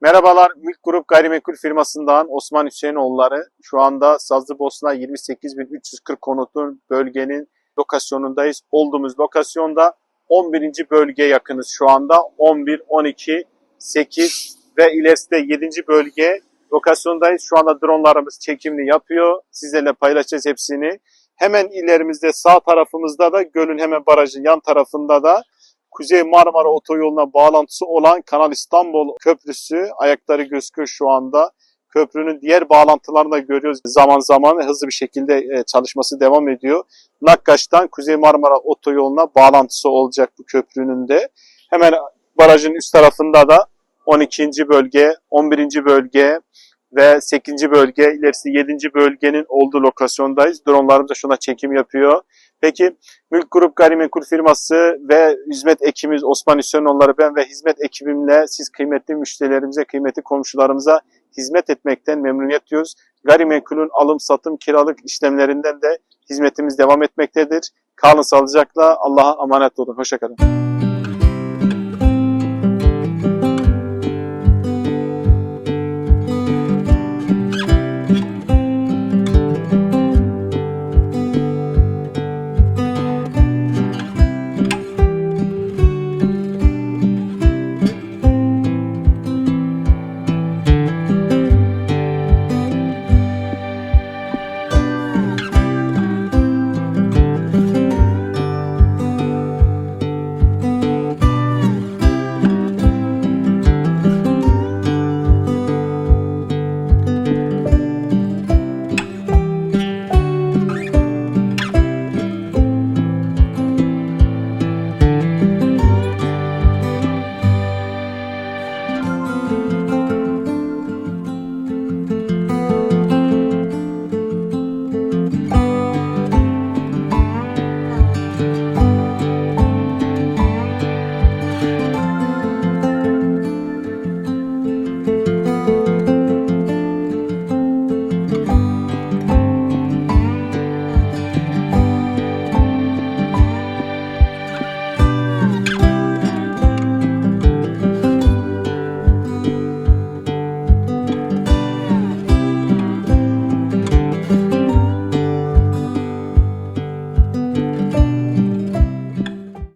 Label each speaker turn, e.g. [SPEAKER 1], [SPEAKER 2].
[SPEAKER 1] Merhabalar, Mülk Grup Gayrimenkul firmasından Osman Hüseyinoğulları. Şu anda Sazlıbosna 28.340 konutun bölgenin lokasyonundayız. Olduğumuz lokasyonda 11. bölgeye yakınız şu anda. 11, 12, 8 ve ileride 7. bölge lokasyondayız. Şu anda dronlarımız çekimini yapıyor. Sizlerle paylaşacağız hepsini. Hemen ilerimizde sağ tarafımızda da gölün hemen barajın yan tarafında da Kuzey Marmara Otoyolu'na bağlantısı olan Kanal İstanbul Köprüsü ayakları gözüküyor şu anda. Köprünün diğer bağlantılarını da görüyoruz. Zaman zaman hızlı bir şekilde e, çalışması devam ediyor. Nakkaş'tan Kuzey Marmara Otoyolu'na bağlantısı olacak bu köprünün de. Hemen barajın üst tarafında da 12. bölge, 11. bölge ve 8. bölge, ilerisi 7. bölgenin olduğu lokasyondayız. Dronlarımız da şuna çekim yapıyor. Peki Mülk Grup Gayrimenkul firması ve hizmet ekibimiz Osman Hüseyinoğulları ben ve hizmet ekibimle siz kıymetli müşterilerimize, kıymetli komşularımıza hizmet etmekten memnuniyet duyuyoruz. Gayrimenkulün alım, satım, kiralık işlemlerinden de hizmetimiz devam etmektedir. Kalın sağlıcakla Allah'a emanet olun. Hoşçakalın.